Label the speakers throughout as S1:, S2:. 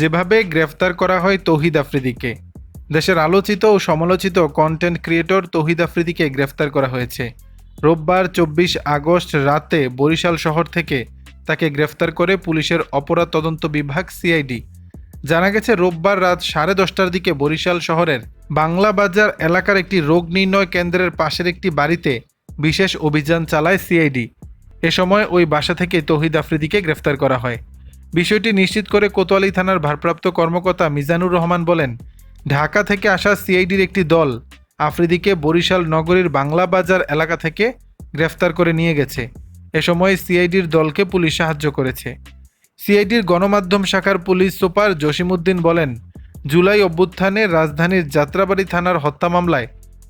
S1: যেভাবে গ্রেফতার করা হয় তৌহিদ আফ্রিদিকে। দেশের আলোচিত ও সমালোচিত কন্টেন্ট ক্রিয়েটর তৌহিদ আফ্রিদিকে গ্রেফতার করা হয়েছে। রোববার চব্বিশ আগস্ট রাতে বরিশাল শহর থেকে তাকে গ্রেফতার করে পুলিশের অপরাধ তদন্ত বিভাগ সিআইডি। জানা গেছে, রোববার রাত সাড়ে দশটার দিকে বরিশাল শহরের বাংলা বাজার এলাকার একটি রোগ নির্ণয় কেন্দ্রের পাশের একটি বাড়িতে বিশেষ অভিযান চালায় সিআইডি। এ সময় ওই বাসা থেকে তৌহিদ আফ্রিদিকে গ্রেফতার করা হয়। বিষয়টি নিশ্চিত করে কোতোয়ালি থানার ভারপ্রাপ্ত কর্মকর্তা মিজানুর রহমান বলেন, ঢাকা থেকে আসা সিআইডির একটি দল আফ্রিদিকে বরিশাল নগরীর বাংলা বাজার এলাকা থেকে গ্রেফতার করে নিয়ে গেছে। এ সময় সিআইডির দলকে পুলিশ সাহায্য করেছে। সিআইডির গণমাধ্যম শাখার পুলিশ সুপার জসিমউদ্দিন বলেন, জুলাই অভ্যুত্থানে রাজধানীর যাত্রাবাড়ি থানার হত্যা মামলায়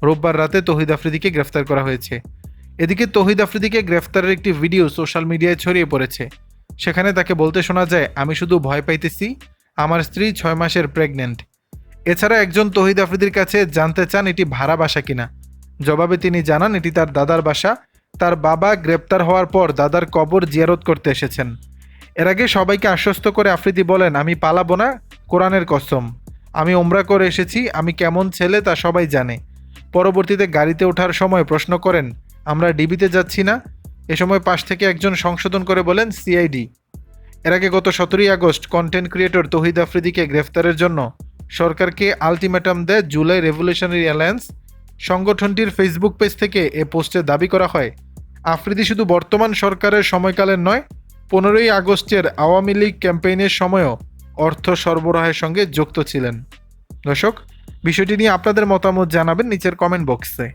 S1: রোববার রাতে তহিদ আফ্রিদিকে গ্রেফতার করা হয়েছে। এদিকে তহিদ আফ্রিদিকে গ্রেফতারের একটি ভিডিও সোশ্যাল মিডিয়ায় ছড়িয়ে পড়েছে। সেখানে তাকে বলতে শোনা যায়, আমি শুধু ভয় পাইতেছি, আমার স্ত্রী ছয় মাসের প্রেগনেন্ট এছাড়া একজন তহিদ আফ্রিদির কাছে জানতে চান এটি ভাড়া বাসা কিনা। জবাবে তিনি জানান, এটি তার দাদার বাসা। তার বাবা গ্রেপ্তার হওয়ার পর দাদার কবর জিয়ারত করতে এসেছেন। এর আগে সবাইকে আশ্বস্ত করে আফ্রিদি বলেন, আমি পালাবো না, কোরআনের কসম। আমি ওমরা করে এসেছি, আমি কেমন ছেলে তা সবাই জানে। পরবর্তীতে গাড়িতে ওঠার সময় প্রশ্ন করেন, আমরা ডিবিতে যাচ্ছি না? এ সময় পাশ থেকে একজন সংশোধন করে বলেন সিআইডি এর আগে গত সতেরোই আগস্ট কন্টেন্ট ক্রিয়েটর তহিদ আফ্রিদিকে গ্রেফতারের জন্য সরকারকে আলটিমেটাম দেয় জুলাই রেভলিউশনারি অ্যালায়েন্স সংগঠনটির ফেসবুক পেজ থেকে এ পোস্টে দাবি করা হয়, আফ্রিদি শুধু বর্তমান সরকারের সময়কালের নয়, পনেরোই আগস্টের আওয়ামী লীগ ক্যাম্পেইনের সময়ও অর্থ সরবরাহের সঙ্গে যুক্ত ছিলেন। দর্শক, বিষয়টি নিয়ে আপনাদের মতামত জানাবেন নিচের কমেন্ট বক্সে